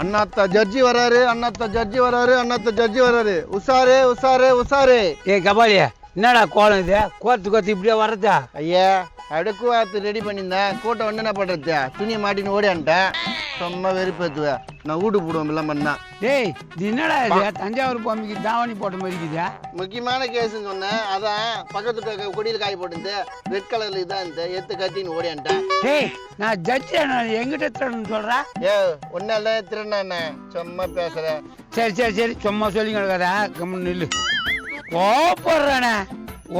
அண்ணாத்த ஜட்ஜி வராரு அண்ணாத்த ஜட்ஜி வராரு அண்ணாத்த ஜட்ஜி வராரு. உசாரு உசாரு உசாரு ஏ கபாலி என்னடா கோலம் இது? கோத்து கோத்து இப்படியே வர்றதா? ஐயா அடுக்கு வாத்து ரெடி பண்ணியிருந்தேன். கூட்டம் வந்து என்ன பண்றது துணியை மாட்டின்னு ஓடியான்ட்டேன் சும்மா வெறுப்பேத்துவேன் நான் வீடு போடுவேன் எல்லாம் பண்ணா. டேய் இது என்னடா இது? தஞ்சாவூர் பொம்மைக்கு தாவணி போட்ட மாதிரி இருக்குதா முக்கியமான கேஸ்ன்னு சொன்னேன். அதான் பக்கத்து வீட்டு கொடியில் காய் போட்டு ரெட் கலர்ல இதான் இந்த எத்து கத்தின்னு ஓடியான்ட்டேன் டேய் நான் ஜட்ஜி எங்கிட்ட திருடன்னு சொல்றா? ஏ ஒன்னால திருநாண்ணே சும்மா பேசுறேன் சரி சரி சரி. சும்மா சொல்லி கிடக்காதா கம்முன்னு நில்லு. கோப்படுறானே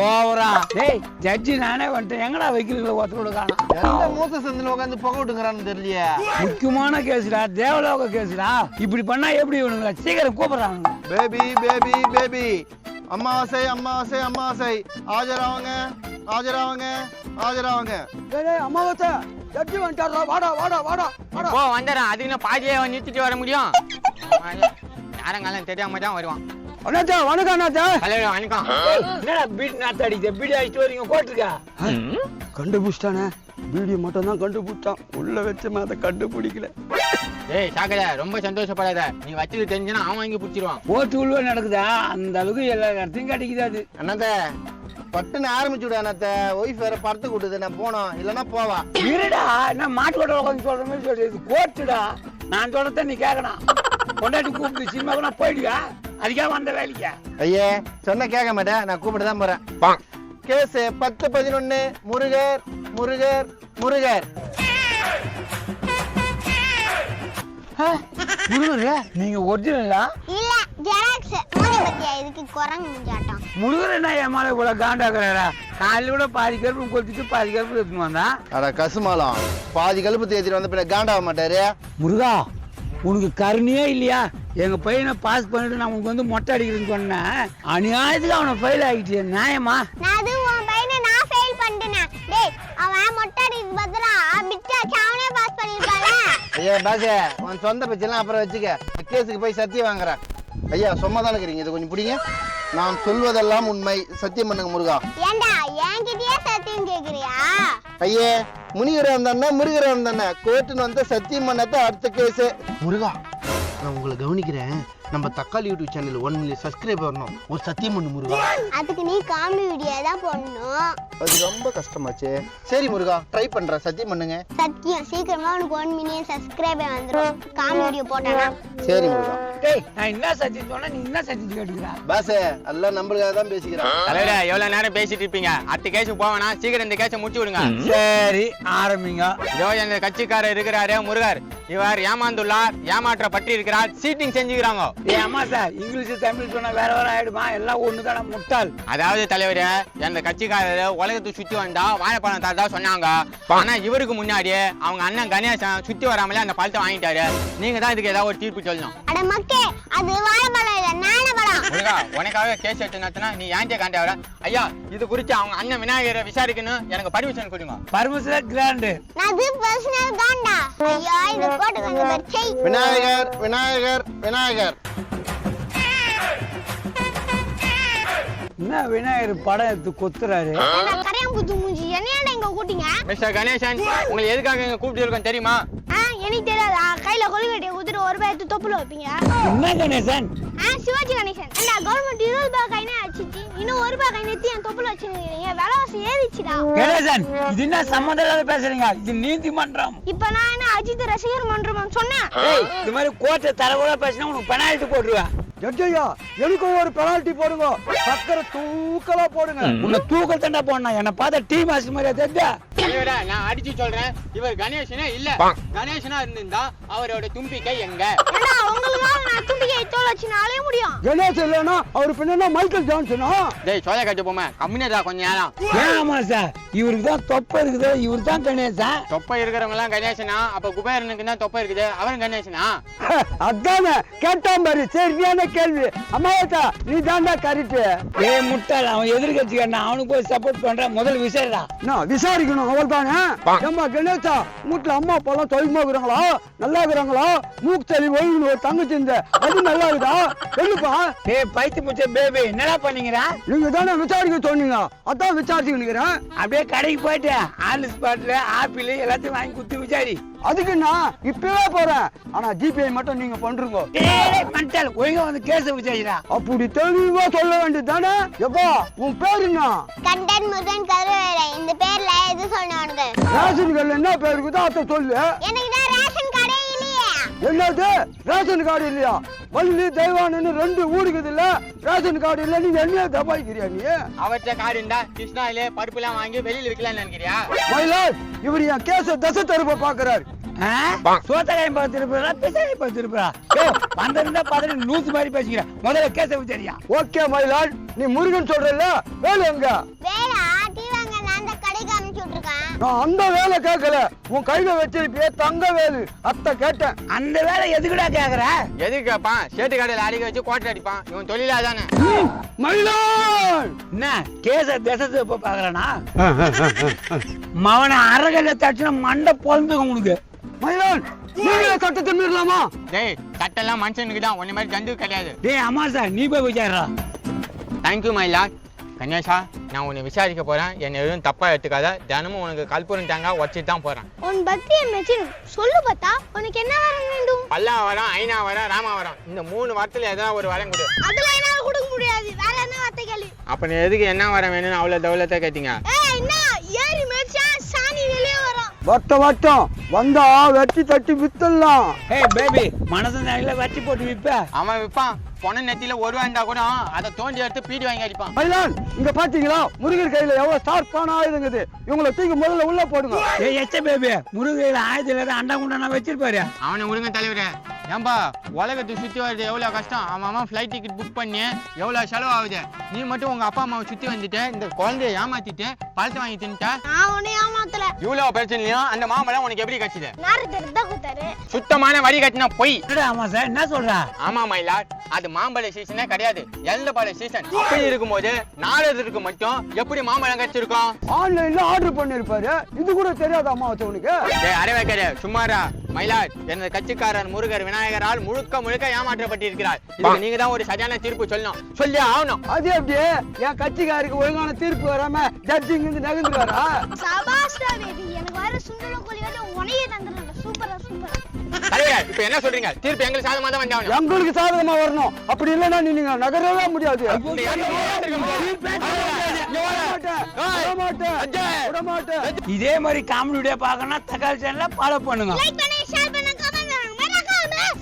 ஓவரா. டேய் ஜட்ஜி நானே வந்துட்டேன். எங்கடா வைக்கிறீங்களா ஒருத்தரோட காணும்? எந்த மூத்த சந்தில உட்காந்து புகை விட்டுங்கிறான்னு தெரியலையே. முக்கியமான கேஸ்டா தேவலோக கேஸ்டா? இப்படி பண்ணா எப்படி இவனுங்க சீக்கிரம் கூப்பிடுறாங்க பேபி பேபி பேபி. அமாவாசை அமாவாசை அமாவாசை ஆஜராவங்க ஆஜராவங்க ஆஜராவங்க. அம்மாவத்தை ஜட்ஜி வந்துட்டாரா வாடா வாடா வாடா வாடா. போ வந்துடுறேன் அதுக்கு நான் பாதியே நிறுத்திட்டு வர முடியும். யாரங்காலம் தெரியாம தான் வருவான். அண்ணாச்சா வணக்கம் அண்ணாச்சா. தலைவர் வணக்கம். என்னடா பீட் நாத்த அடிக்குது? பீடி அடிச்சுட்டு வரீங்க போட்டிருக்கா? கண்டுபிடிச்சிட்டானே. பீடியை மட்டும் தான் கண்டுபிடிச்சான். உள்ள வச்சு அதை கண்டுபிடிக்கல. ஏய் சாக்கட ரொம்ப சந்தோஷப்படாத. நீ வச்சது தெரிஞ்சுன்னா அவன் வாங்கி பிடிச்சிருவான். போட்டு உள்ள நடக்குதா? அந்த அளவுக்கு எல்லா இடத்தையும் கிடைக்குது அது. அண்ணாத்த பட்டுன்னு ஆரம்பிச்சு விடு அண்ணாத்த. ஒய்ஃப் வேற படத்து கூட்டுது. நான் போனோம் இல்லைன்னா போவா. இருடா. என்ன மாட்டு கொட்டை உட்காந்து சொல்ற மாதிரி சொல்றது இது கோர்ட்டுடா நான் சொல்றத நீ கேட்கணும் கொண்டாட்டி கூப்பிட்டு சினிமாவுக்கு நான் போயிடுவா? அதுக்காக வந்த வேலைக்கா. ஐயே சொன்ன கேட்க மாட்டேன். நான் கூப்பிட்டு தான் போறேன். கேஸ் பத்து பதினொன்னு முருகர் முருகர் முருகர். முருகர் நீங்க ஒரிஜினலா? இல்ல ஜெராக்ஸ். மூணு பத்தியா? இதுக்கு குரங்கு முஞ்சாட்டம். முருகர் என்ன என் மேல இவ்வளவு காண்டாக்குறாரா? காலையில கூட பாதி கருப்பு கொளுத்திட்டு பாதி கருப்பு எடுத்துன்னு வந்தான். அட கசுமாலம் பாதி கழுப்பு தேய்ச்சிட்டு வந்த பின்ன காண்டாக மாட்டாரு. முருகா உனக்கு கருணையே இல்லையா? எங்க பையனை பாஸ் பண்ணிட்டு நான் உனக்கு வந்து மொட்டை அடிக்கிறேன்னு சொன்னேன். அநியாயத்துக்கு அவனை ஃபெயில் ஆகிட்டு நியாயமா? நான் அது உன் பையனை நான் ஃபெயில் பண்ணிட்டேன். டேய் அவன் மொட்டை அடிக்கு பதிலா பிட்டா அவனே பாஸ் பண்ணிருப்பால ஐயா பாசே உன் சொந்த பச்செல்லாம் அப்புறம் வச்சுக்க. கேஸுக்கு போய் சத்தியம் வாங்குறேன். ஐயா சும்மா தானே இருக்கிறீங்க இது கொஞ்சம் பிடிங்க. நான் சொல்வதெல்லாம் உண்மை. சத்தியம் பண்ணுங்க முருகா. ஏண்டா என்கிட்டயே சத்தியம் கேக்குறியா? ஐயே முனிகரா இருந்தானே முருகரா இருந்தானே கோர்ட்டுன்னு வந்து சத்தியம் பண்ணத அடுத்த கேஸ் முருகா நான் உங்களை கவனிக்கிறேன். நம்ம தக்காளி YouTube channel one million subscribe வரணும் ஒரு சத்தியம் பண்ணு முருகா. அதுக்கு நீ காமெடி வீடியோ தான் போடணும். அது ரொம்ப கஷ்டமாச்சே. சரி முருகா ட்ரை பண்றேன். சத்தியம் பண்ணுங்க. சத்தியம் சீக்கிரமா உனக்கு ஒன் மில்லியன் சப்ஸ்கிரைபர் வந்துடும் காமெடி வீடியோ போட்டானா சரி முருகா. டேய் நான் என்ன சத்தியம் சொன்னா நீ என்ன சத்தியம் கேட்டுக்கிறா? பாசே எல்லாம் நம்மளுக்காக தான் பேசிக்கிறேன். தலைவரே எவ்வளவு நேரம் பேசிட்டு இருப்பீங்க? அடுத்த கேஸுக்கு போவேனா? சீக்கிரம் இந்த கேஸை முடிச்சு விடுங்க. சரி ஆரம்பிங்க. இதோ எங்க கட்சிக்காரர் இருக்கிறாரு முருகர். இவர் ஏமாந்துள்ளார் ஏமாற்ற பற்றி இருக்கிறார் சீட்டிங் செஞ்சுக்கிறாங்க. அம்மா சார் இங்கிலீஷ் தமிழ் சொன்னா வேற வேற ஆயிடுமா? எல்லாம் ஒண்ணுதான முட்டாள். அதாவது தலைவரே எந்த கட்சிக்காரர் உலகத்தை சுத்தி வந்தா வாழைப்பழம் தரதா சொன்னாங்க. ஆனா இவருக்கு முன்னாடி அவங்க அண்ணன் கணேசன் சுத்தி வராமலே அந்த பழத்தை வாங்கிட்டாரு. நீங்க தான் இதுக்கு ஏதாவது ஒரு தீர்ப்பு சொல்லணும். அட மக்கே அது வாழைப்பழம் இல்ல நானப்பழம் முருகா உனக்காக கேஸ் எடுத்து நடத்தினா நீ ஏன்டே காண்ட வர ஐயா இது குறித்து அவங்க அண்ணன் விநாயகரை விசாரிக்கணும். எனக்கு பர்மிஷன் கொடுங்க பர்மிஷன் கிராண்டு அது பர்சனல் தான்டா. ஐயோ இது போட்டு பச்சை விநாயகர் விநாயகர் விநாயகர். என்ன விநாயகர் படம் எடுத்து கொத்துறாரு? கரையான் குத்து மூஞ்சி என்னையாடா இங்க கூட்டிங்க? மிஸ்டர் கணேசன் உங்களை எதுக்காக இங்க கூப்பிட்டு இருக்கோம் தெரியுமா? எனக்கு தெரியாதா? கையில கொழுக்கட்டையை குத்துட்டு ஒரு ரூபாய் எடுத்து தொப்புல வைப்பீங்க? என்ன கணேசன்? ஆ சிவாஜி கணேசன். ஏண்டா கவர்மெண்ட் இருபது ரூபாய் கைனே அடிச்சிச்சு. இன்னும் ஒரு ரூபாய் கை நிறுத்தி என் தொப்புல வச்சுருக்கீங்க விலைவாசி ஏறிச்சுடா கணேசன் இது என்ன சம்மந்தம் இல்லாத பேசுறீங்க? இது நீதிமன்றம். இப்ப நான் என்ன அஜித் ரசிகர் மன்றம் சொன்னேன்? ஏய் இது மாதிரி கோர்ட்டை தரக்கூட பேசினா உனக்கு பெனால்ட்டி போட்டுருவேன். ஜட்ஜையா எனக்கும் ஒரு பெனால்டி போடுங்க? சக்கரை தூக்கலா போடுங்க. உன்னை தூக்கல் தண்டா போடணும். என்னை பார்த்தா டீ மாஸ்டர் மாதிரியா தெரிஞ்சா? தலைவரே, நான் அடிச்சு சொல்றேன். இவர் கணேசனே இல்ல. கணேசனா இருந்திருந்தா அவரோட தும்பிக்கை எங்க? கணேஷ் இல்லைன்னா அவர் பின்னா மைக்கேல் ஜான்சனா? டேய் சோழ கட்டு போமே கம்மினதா கொஞ்ச நேரம். ஏமா சார் இவருக்கு தான் தொப்பை இருக்குது இவர் தான் கணேசன் தொப்பை இருக்கிறவங்க எல்லாம் கணேசனா? அப்ப குபேரனுக்கு தான் தொப்பை இருக்குது அவன் கணேசனா? அதானே கேட்டான் பாரு சரியான கேள்வி. அம்மாவத்தா நீ தாண்டா கரெக்ட் ஏய் முட்டாள் அவன் எதிர்கட்சிக்காரன் அவனுக்கு போய் சப்போர்ட் பண்றான் முதல் விசாரிடா. நான் விசாரிக்கணும். அவள் தானே ஏம்மா கணேசா வீட்டுல அம்மா அப்பா எல்லாம் தொழில் இருக்கிறாங்களா? நல்லா இருக்கிறாங்களா? மூக்கு சளி ஒழுங்கு ஒரு தங்கச்சி இருந்த அது நல்லா இருக்குதா? சொல்லுப்பா டேய் பைத்து முச்ச பேபி என்னடா பண்ணீங்கடா நீங்க தானே விசாரிக்க சொன்னீங்க. அதான் விசாரிச்சுக்கிட்டு இருக்கிறேன் அப்படியே கடைக்கு போயிட்டு ஆல் ஸ்பாட்ல ஆப்பிள் எல்லாத்தையும் வாங்கி குத்தி விசாரி. அதுக்கு நான் இப்பவே போறேன். ஆனா ஜிபே மட்டும் நீங்க பண்றீங்க. டேய் மண்டல் ஒழுங்கா வந்து கேஸ் விசாரிடா. அப்படி தெளிவா சொல்ல வேண்டியது தானே? எப்பா உன் பேர் என்ன? கண்டன் முருகன் கருவேலை இந்த பேர்ல எது சொன்ன உனக்கு ரேஷன் கார்டுல என்ன பேர் இருக்குதோ அதை சொல்லு. எனக்கு தான் ரேஷன் கடை இல்லையே. என்னது? ரேஷன் கார்டு இல்லையா? வள்ளி தெய்வானு ரெண்டு ஊருக்குது இல்ல? ரேஷன் கார்டு இல்ல நீங்க என்ன தபாய்க்கிறியா நீ? அவற்றை காடு இருந்தா கிருஷ்ணாயிலே பருப்புலாம் வாங்கி வெளியில விற்கலாம்னு நினைக்கிறியா? மயிலாட் இவர் என் கேஸ தசை தருப்ப பாக்குறாரு சோத்தகாயம் பார்த்து இருப்பா பிசாரி பார்த்து இருப்பா வந்திருந்தா பார்த்துட்டு லூஸ் மாதிரி பேசிக்கிறேன் முதல்ல கேஸ விசாரியா. ஓகே மயிலாட் நீ முருகன் சொல்றல வேலை எங்க? நான் அந்த வேலை கேட்கல. உன் கையில வச்சிருப்பிய தங்க வேலு. அத்தை கேட்டேன். அந்த வேலை எதுக்குடா கேக்குற? எதுக்கு கேட்பான் சேட்டு கடையில் அடிக்க வச்சு கோட்டை அடிப்பான். இவன் தொழிலா தானே என்ன கேஸ திசை இப்ப பாக்குறானா மவனை அரகல்ல தச்சுனா மண்டை பொழந்துக்கும் உனக்கு. மயிலாட் நீங்களே சட்டத்தை மீறலாமா? டேய் சட்டெல்லாம் மனுஷனுக்கு தான். உன்ன மாதிரி ஜந்து கிடையாது. டேய் அம்மாசா நீ போய் தேங்க்யூ மை லாட் கணேஷா நான் உன்னை விசாரிக்க போறேன். என்னை எதுவும் தப்பா எடுத்துக்காத. தினமும் உனக்கு கல்பூரம் தேங்காய் வச்சுட்டு தான் போறேன். உன் பக்தியை மெச்சின் சொல்லு பார்த்தா உனக்கு என்ன வரம் வேண்டும்? பல்லா வரம் ஐநா வரம் ராமா வரம் இந்த மூணு வாரத்துல ஏதாவது ஒரு வரம் கொடு. அதெல்லாம் என்னால கொடுக்க முடியாது. வேற என்ன வார்த்தை கேளு. அப்ப நீ எதுக்கு என்ன வரம் வேணும்னு அவ்வளவு தௌலத்தை கேட்டீங்க? ஏய் என்ன? ஏறி மேய்ச்சா சாணி வெளியே வரும். வட்டம் வட்டம். வந்தா வெட்டி தட்டி வித்தலாம் ஏய் பேபி மனசு நேரில் வட்டி போட்டு விப்ப அவன் விற்பான். பொண்ணு நெத்தியில ஒரு இருந்தா கூட அதை தோண்டி எடுத்து பீடி வாங்கி அடிப்பான். மயிலான் இங்க பாத்தீங்களா? முருகர் கையில எவ்வளவு ஸ்டார்ப்பான ஆயுதங்குது இவங்களை தூக்கி முதல்ல உள்ள போடுங்க. ஏய் எச்ச பேபி முருகையில் ஆயிரத்தி அண்டா குண்டா வச்சிருப்பாரு. அவனை விடுங்க தலைவரே. ஏன்பா உலகத்தை சுத்தி வர்றது எவ்வளவு கஷ்டம்? அவன் அவன் ஃப்ளைட் டிக்கெட் புக் பண்ணி. எவ்வளவு செலவு ஆகுது நீ மட்டும் உங்க அப்பா அம்மாவை சுத்தி வந்துட்டு இந்த குழந்தைய ஏமாத்திட்டு பழத்தை வாங்கி தின்னுட்ட? நான் உன்னை ஏமாத்தல. இவ்வளவு பிரச்சனையும் அந்த மாம்பழம் உனக்கு எப்படி குத்தாரு. சுத்தமான வரி கட்டின பொய். என்னடா அம்மாசா என்ன சொல்றா? ஆமா மயிலாட் அது மாம்பழ சீசனே கிடையாது. எந்த பழ சீசன் அப்படி இருக்கும்போது நாரதருக்கு மட்டும் எப்படி மாம்பழம் கிடைச்சிருக்கும் ஆன்லைன்ல ஆர்டர் பண்ணிருப்பாரு. இது கூட தெரியாத அம்மா வச்சவனுக்கு டேய் அரவேக்கரே சும்மாரா மயிலாட் எனது கட்சிக்காரர் முருகர் விநாயகரால் முழுக்க முழுக்க ஏமாற்றப்பட்டிருக்கிறார். இதுக்கு நீங்க தான் ஒரு சரியான தீர்ப்பு சொல்லணும். சொல்லி ஆகணும். அது எப்படி? என் கட்சிக்காருக்கு ஒழுங்கான தீர்ப்பு வராம ஜட்ஜிங் இருந்து எனக்கு வர உனையே சூப்பரா சூப்பரா இப்ப என்ன சொல்றீங்க? தீர்ப்பு எங்களுக்கு சாதகமா தான் வந்தாகணும். எங்களுக்கு சாதகமா வரணும். அப்படி இல்லைன்னா நீங்க நகரவே முடியாது. இதே மாதிரி காமெடி வீடியோ பார்க்கணும்னா சேனல்ல ஃபாலோ பண்ணுங்க.